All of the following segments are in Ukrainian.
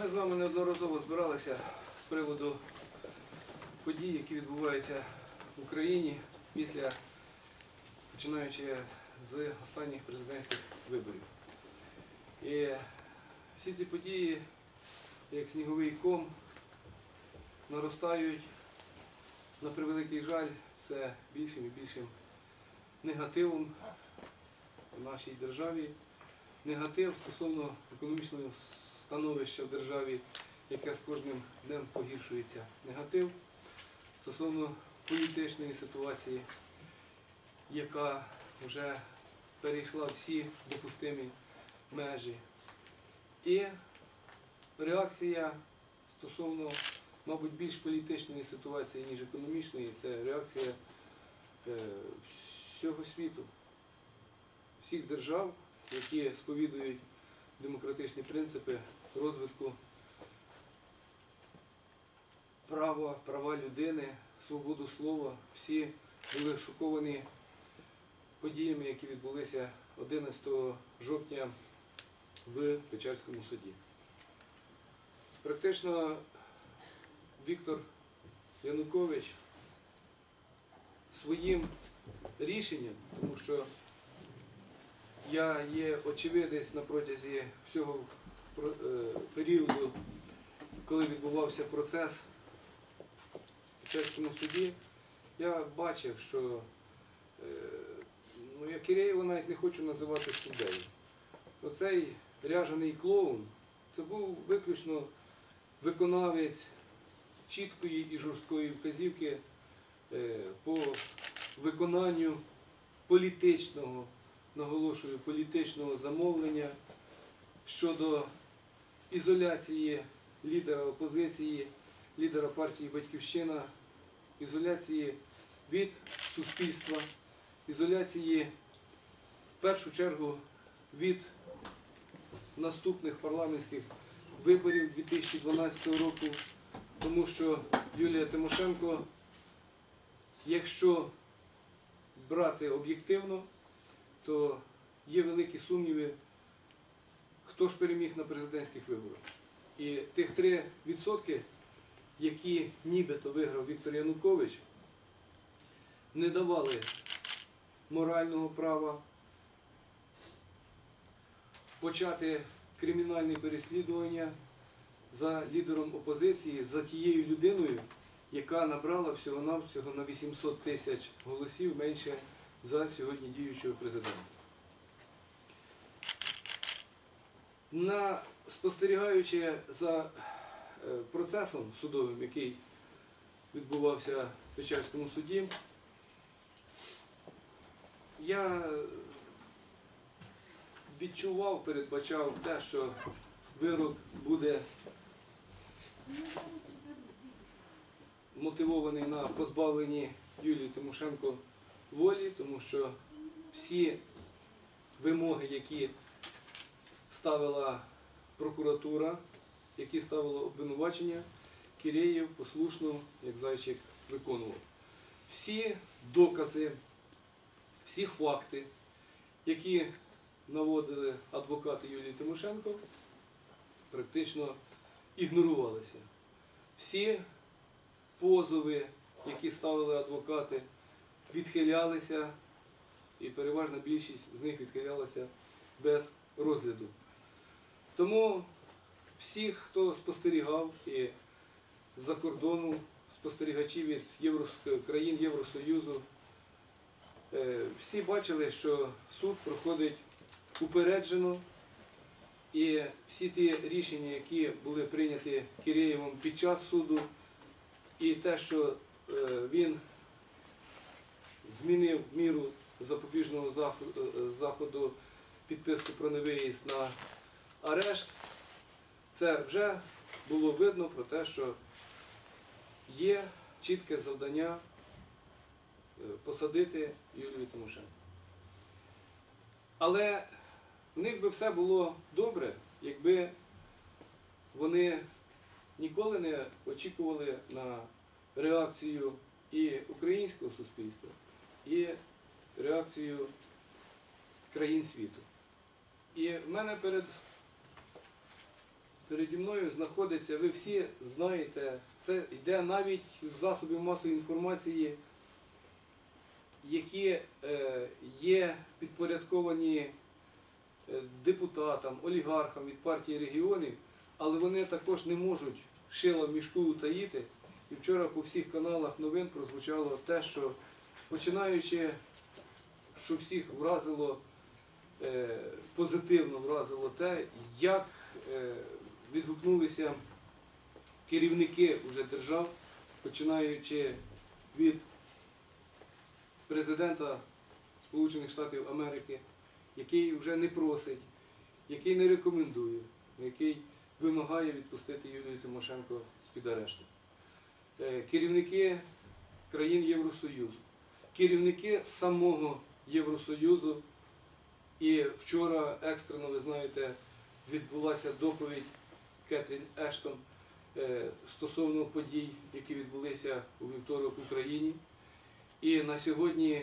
Ми з вами неодноразово збиралися з приводу подій, які відбуваються в Україні після починаючи з останніх президентських виборів. І всі ці події, як сніговий ком, наростають, на превеликий жаль, все більшим і більшим негативом в нашій державі. Негатив стосовно економічного становища в державі, яке з кожним днем погіршується. Негатив стосовно політичної ситуації, яка вже перейшла всі допустимі межі. І реакція стосовно, мабуть, більш політичної ситуації, ніж економічної, це реакція е, всього світу, всіх держав, які сповідують демократичні принципи розвитку права, права людини, свободу слова. Всі були шоковані подіями, які відбулися 11 жовтня в Печерському суді. Практично Віктор Янукович своїм рішенням, тому що я є очевидець на протязі всього е, періоду, коли відбувався процес в Печерському суді, я бачив, що е, ну, я Киреєва навіть не хочу називати суддею. Оцей ряжений клоун це був виключно виконавець чіткої і жорсткої вказівки е, по виконанню політичного, наголошую, політичного замовлення щодо ізоляції лідера опозиції, лідера партії Батьківщина, ізоляції від суспільства, ізоляції в першу чергу від наступних парламентських виборів 2012 року, тому що Юлія Тимошенко, якщо брати об'єктивно, то є великі сумніви, хто ж переміг на президентських виборах. І тих 3%, які нібито виграв Віктор Янукович, не давали морального права почати кримінальні переслідування за лідером опозиції, за тією людиною, яка набрала всього-навсього на 800 тисяч голосів менше за сьогодні діючого президента. На, спостерігаючи за е, процесом судовим, який відбувався в Печерському суді, я відчував, передбачав те, що вирок буде мотивований на позбавленні Юлії Тимошенко волі, тому що всі вимоги, які ставила прокуратура, які ставило обвинувачення, Киреєв послушно, як зайчик, виконував. Всі докази, всі факти, які наводили адвокати Юлії Тимошенко, практично ігнорувалися. Всі позови, які ставили адвокати, відхилялися, і переважна більшість з них відхилялася без розгляду. Тому всі, хто спостерігав і з-за кордону, спостерігачі від країн Євросоюзу, е, всі бачили, що суд проходить упереджено, і всі ті рішення, які були прийняті Киреєвим під час суду, і те, що е, він змінив міру запобіжного заходу, е, підписку про невиїзд на арешт, це вже було видно про те, що є чітке завдання е, посадити Юлію Тимошенко. Але в них би все було добре, якби вони ніколи не очікували на реакцію і українського суспільства, і реакцію країн світу. І в мене перед переді мною знаходиться, ви всі знаєте, це йде навіть з засобів масової інформації, які е, є підпорядковані е, депутатам, олігархам від партії регіонів, але вони також не можуть шила в мішку утаїти. І вчора по всіх каналах новин прозвучало те, що починаючи, що всіх вразило, е, позитивно вразило те, як е, відгукнулися керівники вже держав, починаючи від президента Сполучених Штатів Америки, який вже не просить, який не рекомендує, який вимагає відпустити Юлію Тимошенко з-під арешту. Е, Керівники країн Євросоюзу, керівники самого Євросоюзу. І вчора екстрено, ви знаєте, відбулася доповідь Кетрін Ештон е, стосовно подій, які відбулися у вівторок в Україні. І на сьогодні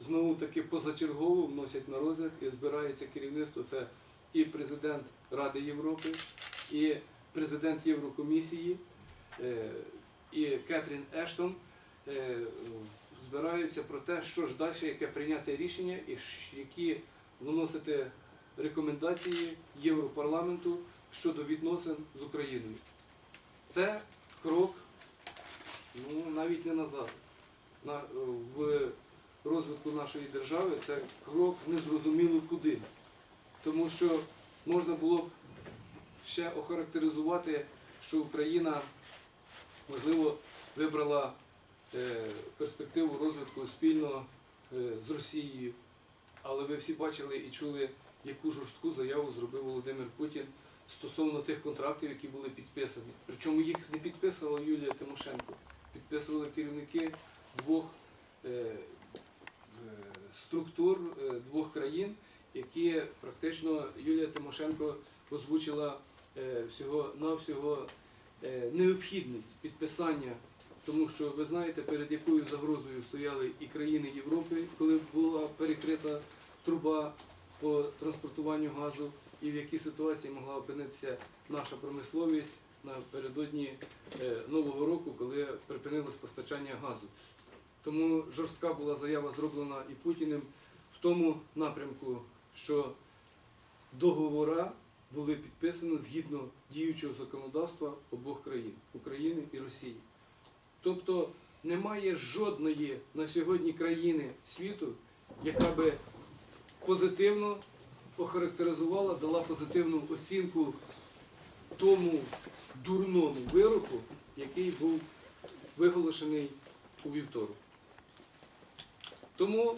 знову таки позачергово вносять на розгляд і збирається керівництво. Це і президент Ради Європи, і президент Єврокомісії, е, і Кетрін Ештон е, збираються про те, що ж далі, яке прийняти рішення і які виносити рекомендації Європарламенту щодо відносин з Україною. Це крок ну, навіть не назад. На, в розвитку нашої держави це крок незрозуміло куди. Тому що можна було б ще охарактеризувати, що Україна, можливо, вибрала перспективу розвитку спільно е, з Росією. Але ви всі бачили і чули, яку жорстку заяву зробив Володимир Путін стосовно тих контрактів, які були підписані. Причому їх не підписувала Юлія Тимошенко, підписували керівники двох е, е, структур е, двох країн, які практично Юлія Тимошенко озвучила е, всього-навсього е, необхідність підписання, тому що ви знаєте, перед якою загрозою стояли і країни Європи, коли була перекрита труба по транспортуванню газу, і в якій ситуації могла опинитися наша промисловість напередодні е, Нового року, коли припинилось постачання газу. Тому жорстка була заява зроблена і Путіним в тому напрямку, що договора були підписані згідно діючого законодавства обох країн України і Росії. Тобто немає жодної на сьогодні країни світу, яка би позитивно охарактеризувала, дала позитивну оцінку тому дурному вироку, який був виголошений у вівторок. Тому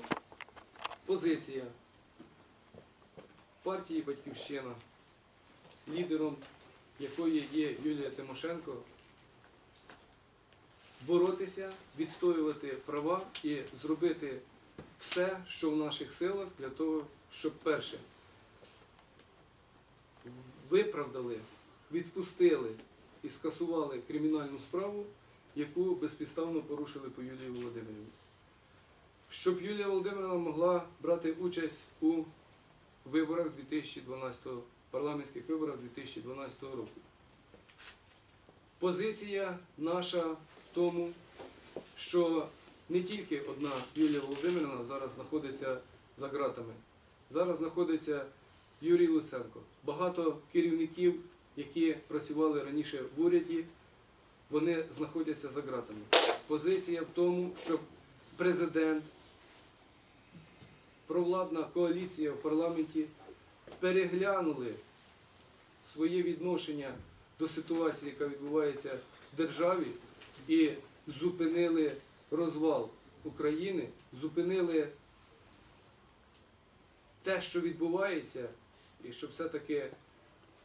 позиція партії Батьківщина, лідером якої є Юлія Тимошенко, боротися, відстоювати права і зробити все, що в наших силах, для того, щоб перше виправдали, відпустили і скасували кримінальну справу, яку безпідставно порушили по Юлії Володимирівні. Щоб Юлія Володимирівна могла брати участь у виборах 2012 парламентських виборах 2012 року. Позиція наша тому, що не тільки одна Юлія Володимирівна зараз знаходиться за ґратами. Зараз знаходиться Юрій Луценко. Багато керівників, які працювали раніше в уряді, вони знаходяться за ґратами. Позиція в тому, щоб президент, провладна коаліція в парламенті переглянули своє відношення до ситуації, яка відбувається в державі, і зупинили розвал України, зупинили те, що відбувається, і щоб все-таки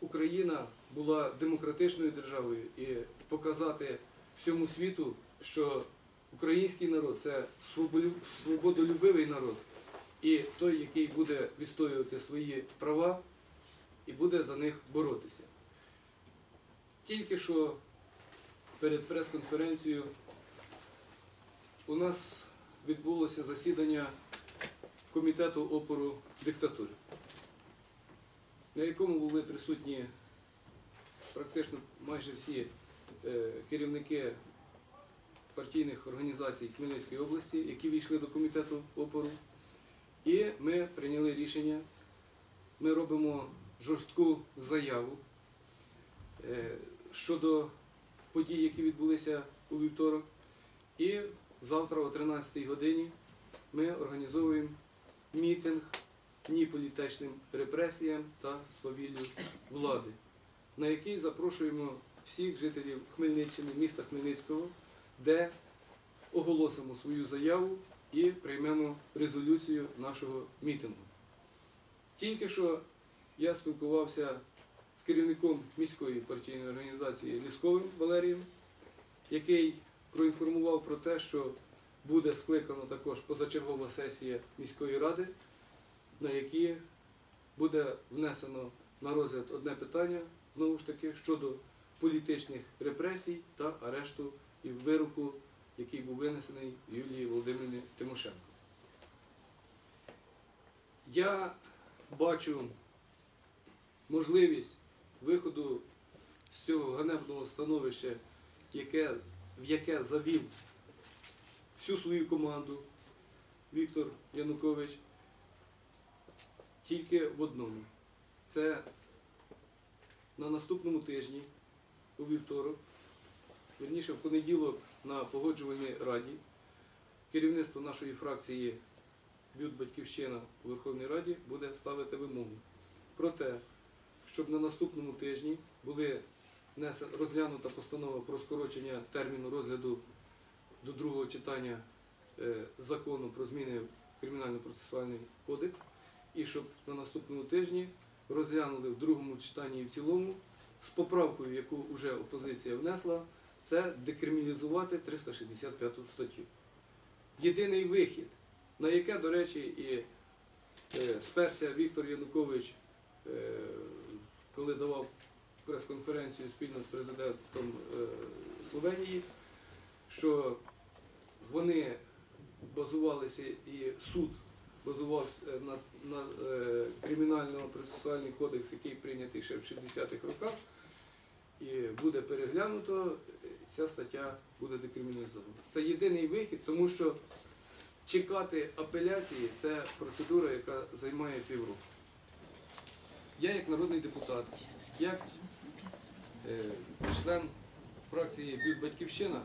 Україна була демократичною державою і показати всьому світу, що український народ це свободолюбивий народ, і той, який буде відстоювати свої права і буде за них боротися. Тільки що перед прес-конференцією у нас відбулося засідання комітету опору диктатури, на якому були присутні практично майже всі е, керівники партійних організацій Хмельницької області, які війшли до комітету опору. І ми прийняли рішення, ми робимо жорстку заяву е, щодо подій, які відбулися у вівторок. І завтра о 13-й годині ми організовуємо мітинг ні політичним репресіям та свавіллю влади, на який запрошуємо всіх жителів Хмельниччини, міста Хмельницького, де оголосимо свою заяву і приймемо резолюцію нашого мітингу. Тільки що я спілкувався з керівником міської партійної організації Лісковим Валерієм, який проінформував про те, що буде скликано також позачергова сесія міської ради, на якій буде внесено на розгляд одне питання, знову ж таки, щодо політичних репресій та арешту і вироку, який був винесений Юлії Володимирівні Тимошенко. Я бачу можливість виходу з цього ганебного становища, яке, в яке завів всю свою команду Віктор Янукович, тільки в одному. Це на наступному тижні, у вівторок, вірніше в понеділок на погоджувальній раді, керівництво нашої фракції Бют Батьківщина у Верховній Раді буде ставити вимогу про те, щоб на наступному тижні були розглянута постанова про скорочення терміну розгляду до другого читання е, закону про зміни в Кримінально-процесуальний кодекс, і щоб на наступному тижні розглянули в другому читанні і в цілому з поправкою, яку вже опозиція внесла, це декриміналізувати 365 статтю. Єдиний вихід, на яке, до речі, і е, сперся Віктор Янукович, е, коли давав прес-конференцію спільно з президентом е, Словенії, що вони базувалися і суд базувався на, на е, кримінально-процесуальний кодекс, який прийнятий ще в 60-х роках, і буде переглянуто, ця стаття буде декриміналізована. Це єдиний вихід, тому що чекати апеляції це процедура, яка займає півроку. Я як народний депутат, як е, член фракції Батьківщина,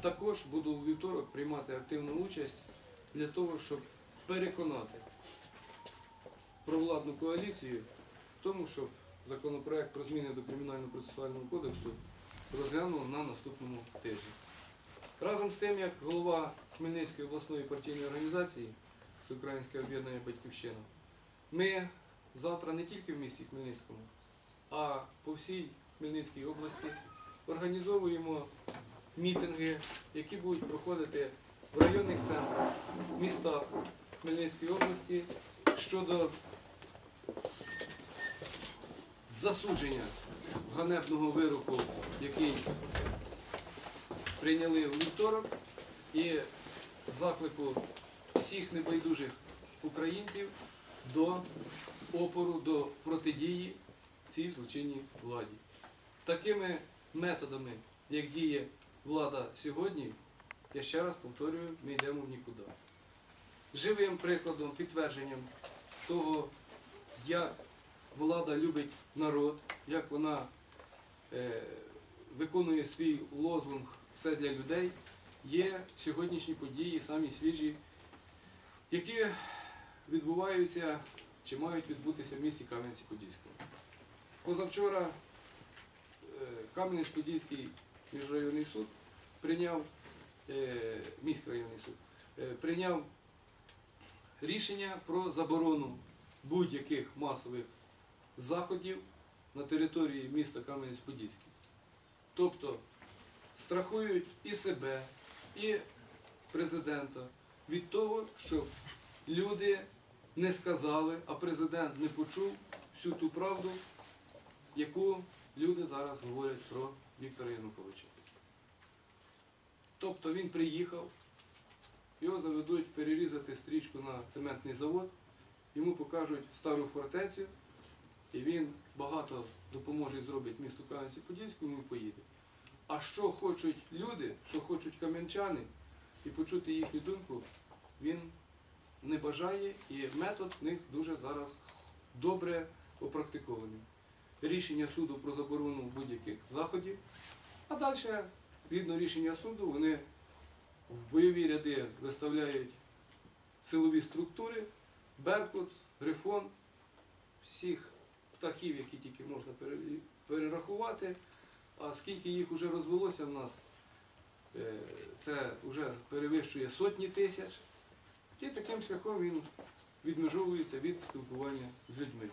також буду у вівторок приймати активну участь для того, щоб переконати провладну коаліцію в тому, щоб законопроект про зміни до Кримінально-процесуального кодексу розглянув на наступному тижні. Разом з тим, як голова Хмельницької обласної партійної організації Всеукраїнське об'єднання Батьківщина, ми завтра не тільки в місті Хмельницькому, а по всій Хмельницькій області. Організовуємо мітинги, які будуть проходити в районних центрах, містах Хмельницької області щодо засудження ганебного вироку, який прийняли у вівторок, і заклику всіх небайдужих українців до опору, до протидії цій злочинній владі. Такими методами, як діє влада сьогодні, я ще раз повторюю, ми йдемо в нікуди. Живим прикладом, підтвердженням того, як влада любить народ, як вона е, виконує свій лозунг все для людей, є сьогоднішні події, самі свіжі, які відбуваються чи мають відбутися в місті Кам'янці-Подільському. Позавчора е, Кам'янець-Подільський міжрайонний суд прийняв е, міськрайонний суд е, прийняв рішення про заборону будь-яких масових заходів на території міста Кам'янець-Подільський. Тобто страхують і себе, і президента від того, щоб люди не сказали, а президент не почув всю ту правду, яку люди зараз говорять про Віктора Януковича. Тобто він приїхав, його заведуть перерізати стрічку на цементний завод, йому покажуть стару фортецю, і він багато допоможе і зробить місту Кам'янці-Подільському, він поїде. А що хочуть люди, що хочуть кам'янчани, і почути їхню думку, він не бажає, і метод в них дуже зараз добре опрактикований. Рішення суду про заборону будь-яких заходів, а далі, згідно рішення суду, вони в бойові ряди виставляють силові структури, Беркут, Грифон, всіх птахів, які тільки можна перерахувати. А скільки їх вже розвелося в нас, е, це вже перевищує сотні тисяч. І таким шляхом він відмежовується від спілкування з людьми.